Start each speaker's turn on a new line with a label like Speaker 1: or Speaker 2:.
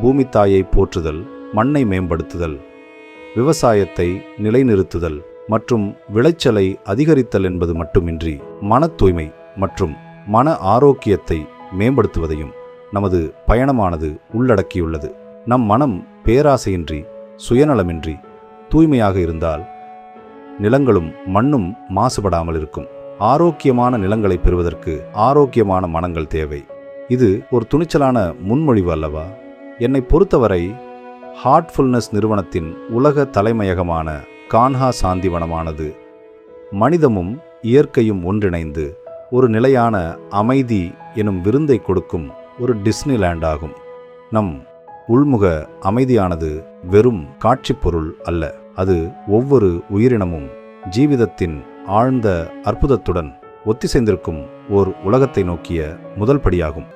Speaker 1: பூமித்தாயை போற்றுதல் மண்ணை மேம்படுத்துதல் விவசாயத்தை நிலைநிறுத்துதல் மற்றும் விளைச்சலை அதிகரித்தல் என்பது மட்டுமின்றி மன தூய்மை மற்றும் மன ஆரோக்கியத்தை மேம்படுத்துவதையும் நமது பயணமானது உள்ளடக்கியுள்ளது. நம் மனம் பேராசையின்றி சுயநலமின்றி தூய்மையாக இருந்தால் நிலங்களும் மண்ணும் மாசுபடாமல் இருக்கும். ஆரோக்கியமான நிலங்களை பெறுவதற்கு ஆரோக்கியமான மனங்கள் தேவை. இது ஒரு துணிச்சலான முன்மொழிவு அல்லவா? என்னை பொறுத்தவரை ஹார்ட்ஃபுல்னஸ் நிறுவனத்தின் உலக தலைமையகமான கான்ஹா சாந்திவனமானது. மனிதமும் இயற்கையும் ஒன்றிணைந்து ஒரு நிலையான அமைதி எனும் விருந்தை கொடுக்கும் ஒரு டிஸ்னிலேண்ட் ஆகும் நம் உள்முக அமைதியானது வெறும் காட்சிப்பொருள் அல்ல அது ஒவ்வொரு உயிரினமும் ஜீவிதத்தின் ஆழ்ந்த அற்புதத்துடன் ஒத்திசைந்திருக்கும் ஓர் உலகத்தை நோக்கிய முதல் படியாகும்.